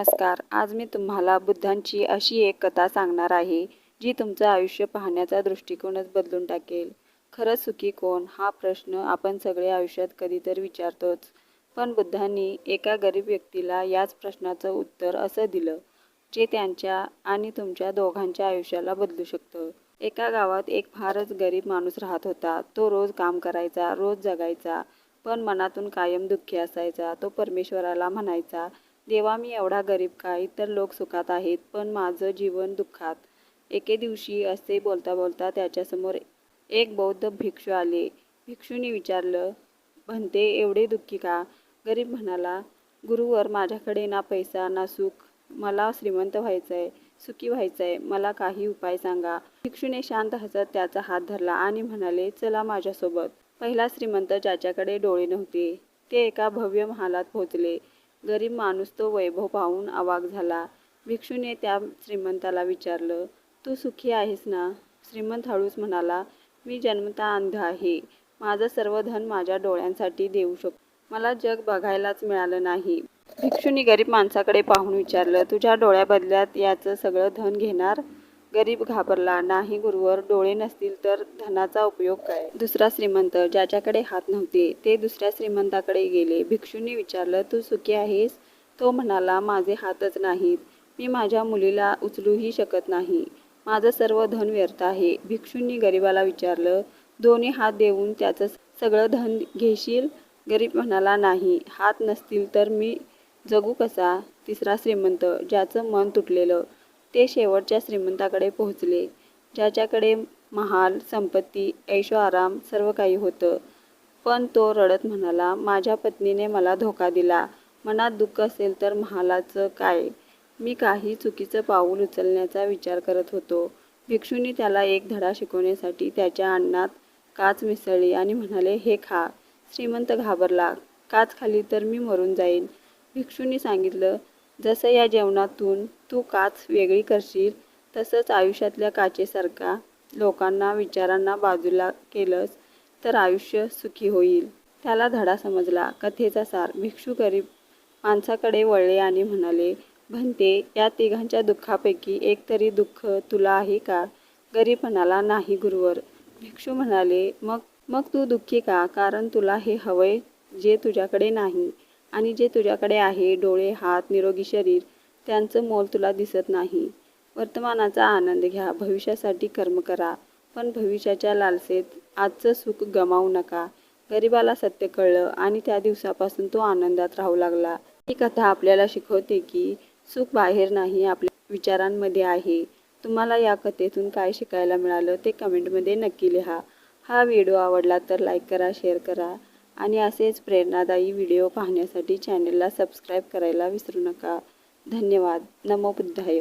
नमस्कार. आज मी तुम्हाला बुद्धांची अशी एक कथा सांगणार आहे जी तुमचं आयुष्य पाहण्याचा दृष्टिकोनच बदलून टाकेल. खरंच सुखी कोण? हा प्रश्न आपण सगळे आयुष्यात कधीतरी विचारतोच. पण बुद्धांनी एका गरीब व्यक्तीला याच प्रश्नाचं उत्तर असं दिलं जे त्यांच्या आणि तुमच्या दोघांच्या आयुष्याला बदलू शकतं. एका गावात एक फारच गरीब माणूस राहत होता. तो रोज काम करायचा रोज जगायचा पण मनातून कायम दुःखी असायचा. तो परमेश्वराला म्हणायचा देवा मी एवढा गरीब का? इतर लोक सुखात आहेत पण माझं जीवन दुःखात. एके दिवशी असे बोलता बोलता त्याच्यासमोर एक बौद्ध भिक्षू आले. भिक्षूने विचारलं म्हणते एवढे दुःखी का? गरीब म्हणाला गुरुवर माझ्याकडे ना पैसा ना सुख. मला श्रीमंत व्हायचं आहे सुखी व्हायचं आहे मला काही उपाय सांगा. भिक्षूने शांत हसत त्याचा हात धरला आणि म्हणाले चला माझ्यासोबत. पहिला श्रीमंत ज्याच्याकडे डोळे नव्हते ते एका भव्य महालात पोहोचले. गरीब माणूस तो वैभव पाहून अवाक झाला. भिक्षूने त्या श्रीमंताला विचारलं तू सुखी आहेस ना? श्रीमंत हळूच म्हणाला मी जन्मता अंध आहे. माझं सर्व धन माझ्या डोळ्यांसाठी देऊ शकतो मला जग बघायलाच मिळालं नाही. भिक्षूनी गरीब माणसाकडे पाहून विचारलं तुझ्या डोळ्याबदल्यात याचं सगळं धन घेणार? गरीब घाबरला. नाही गुरुवर डोळे नसतील तर धनाचा उपयोग काय? दुसरा श्रीमंत ज्याच्याकडे हात नव्हते ते दुसऱ्या श्रीमंताकडे गेले. भिक्षूंनी विचारलं तू सुखी आहेस? तो म्हणाला माझे हातच नाहीत. मी माझ्या मुलीला उचलूही शकत नाही. माझं सर्व धन व्यर्थ आहे. भिक्षूंनी गरिबाला विचारलं दोन्ही हात देऊन त्याचं सगळं धन घेशील? गरीब म्हणाला नाही. हात नसतील तर मी जगू कसा? तिसरा श्रीमंत ज्याचं मन तुटलेलं ते शेवटच्या श्रीमंताकडे पोहोचले. ज्याच्याकडे महाल संपत्ती ऐशो आराम सर्व काही होतं. पण तो रडत म्हणाला माझ्या पत्नीने मला धोका दिला. मनात दुःख असेल तर महालाचं काय मी काही चुकीचं पाऊल उचलण्याचा विचार करत होतो. भिक्षूंनी त्याला एक धडा शिकवण्यासाठी त्याच्या अन्नात काच मिसळली आणि म्हणाले हे खा. श्रीमंत घाबरला. काच खाली तर मी मरून जाईन भिक्षूंनी सांगितलं जसं या जेवणातून तू काच वेगळी करशील तसंच आयुष्यातल्या काचेसारखा लोकांना विचारांना बाजूला केलंस तर आयुष्य सुखी होईल. त्याला धडा समजला. कथेचा सार. भिक्षू गरीब माणसाकडे वळले आणि म्हणाले भंते या तिघांच्या दुःखापैकी एक तरी दुःख तुला आहे का? गरीब म्हणाला नाही गुरुवर. भिक्षू म्हणाले मग मग तू दुःखी का? कारण तुला हे हवंय जे तुझ्याकडे नाही. आणि जे तुझ्याकडे आहे डोळे हात निरोगी शरीर त्यांचं मोल तुला दिसत नाही. वर्तमानाचा आनंद घ्या भविष्यासाठी कर्म करा पण भविष्याच्या लालसेत आजचं सुख गमावू नका. गरिबाला सत्य कळलं आणि त्या दिवसापासून तो आनंदात राहू लागला. ही कथा आपल्याला शिकवते की सुख बाहेर नाही आपल्या विचारांमध्ये आहे. तुम्हाला या कथेतून काय शिकायला मिळालं ते कमेंटमध्ये नक्की लिहा. हा व्हिडिओ आवडला तर लाईक करा शेअर करा. आणि असेच प्रेरणादायी व्हिडिओ पाहण्यासाठी चॅनलला सबस्क्राईब करायला विसरू नका. धन्यवाद. नमो बुद्धाय